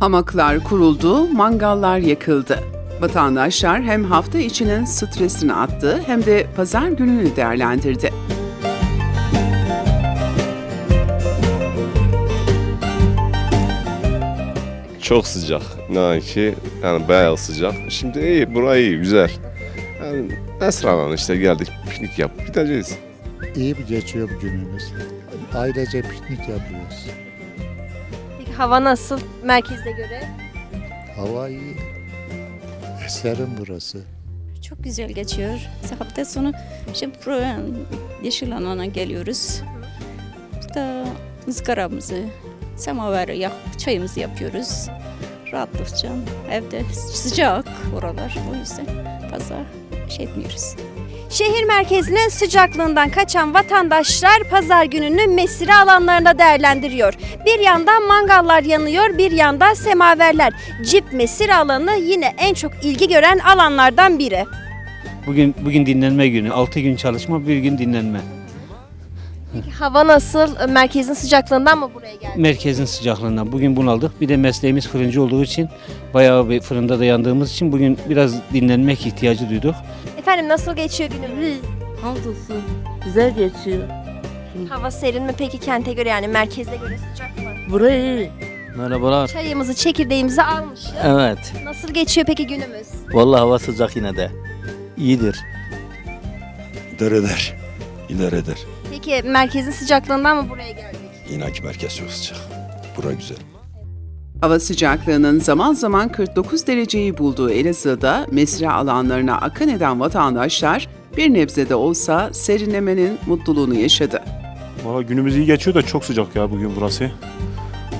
Hamaklar kuruldu, mangallar yakıldı. Vatandaşlar hem hafta içinin stresini attı hem de pazar gününü değerlendirdi. Çok sıcak. İnan ki yani bayağı sıcak. Şimdi iyi, burayı iyi, güzel. Yani Esra'la işte geldik, piknik yapıp gideceğiz. İyi bir geçiyor bu günümüz. Ailece piknik yapıyoruz. Hava nasıl merkezde göre? Hava iyi. Serin burası. Çok güzel geçiyor. Hafta sonu buraya yeşil alana geliyoruz. Burada ızgaramızı, semavarı yakıp çayımızı yapıyoruz. Rahatlıkça evde sıcak oralar o yüzden fazla şey etmiyoruz. Şehir merkezinin sıcaklığından kaçan vatandaşlar pazar gününü mesire alanlarında değerlendiriyor. Bir yandan mangallar yanıyor, bir yanda semaverler. Cip mesire alanı yine en çok ilgi gören alanlardan biri. Bugün bugün dinlenme günü. 6 gün çalışma, bir gün dinlenme. Peki hava nasıl? Merkezin sıcaklığından mı buraya geldi? Merkezin sıcaklığından. Bugün bunaldık. Bir de mesleğimiz fırıncı olduğu için bayağı bir fırında da yandığımız için bugün biraz dinlenmek ihtiyacı duyduk. Efendim nasıl geçiyor günümüz? Hamdolsun. Güzel geçiyor. Hava serin mi peki kente göre yani merkezde göre sıcak mı? Burayı iyi. Merhabalar. Çayımızı, çekirdeğimizi almışız. Evet. Nasıl geçiyor peki günümüz? Vallahi hava sıcak yine de. İyidir. İdare eder. İdare eder. Peki merkezin sıcaklığından mı buraya geldik? İnan ki merkez çok sıcak. Bura güzel. Hava sıcaklığının zaman zaman 49 dereceyi bulduğu Elazığ'da mesire alanlarına akın eden vatandaşlar bir nebze de olsa serinlemenin mutluluğunu yaşadı. Valla günümüz iyi geçiyor da çok sıcak ya bugün burası.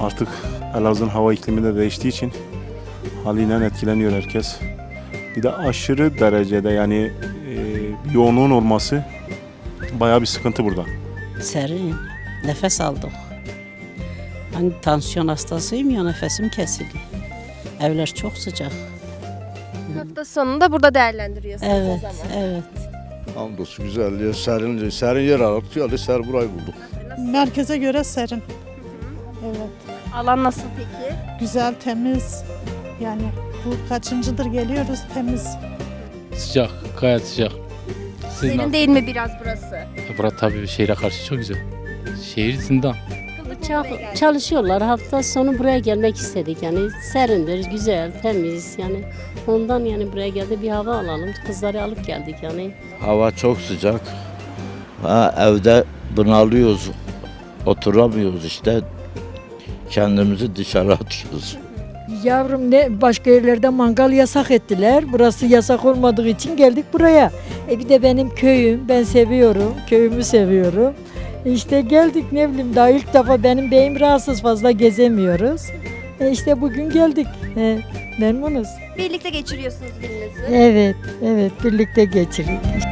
Artık Elazığ'ın hava iklimi de değiştiği için haliyle etkileniyor herkes. Bir de aşırı derecede yani e, yoğunluğun olması bayağı bir sıkıntı burada. Serin. Nefes aldık. Ben tansiyon hastasıyım ya nefesim kesildi. Evler çok sıcak. Hafta sonunda burada değerlendiriyorsunuz o Evet, zaman. evet. Hamdolsun güzel ya. Serin, serin yer aradık. Geldi ser burayı bulduk. Merkeze göre serin. Evet. Alan nasıl peki? Güzel, temiz. Yani bu kaçıncıdır geliyoruz temiz. Sıcak, gayet sıcak. Siz Serin nasıl? değil mi biraz burası? Burası tabii şehre karşı çok güzel. Şehir zindan. Çalışıyorlar. Hafta sonu buraya gelmek istedik. Yani serindir, güzel, temiz. Yani ondan yani buraya geldi bir hava alalım. Kızları alıp geldik yani. Hava çok sıcak. Ha, evde bunalıyoruz. Oturamıyoruz işte. Kendimizi dışarı atıyoruz. Yavrum ne başka yerlerde mangal yasak ettiler. Burası yasak olmadığı için geldik buraya. E bir de benim köyüm. Ben seviyorum. Köyümü seviyorum. İşte geldik ne bileyim daha ilk defa benim beyim rahatsız fazla gezemiyoruz. E işte bugün geldik. E, memnunuz. Birlikte geçiriyorsunuz gününüzü. Evet, evet birlikte geçirdik.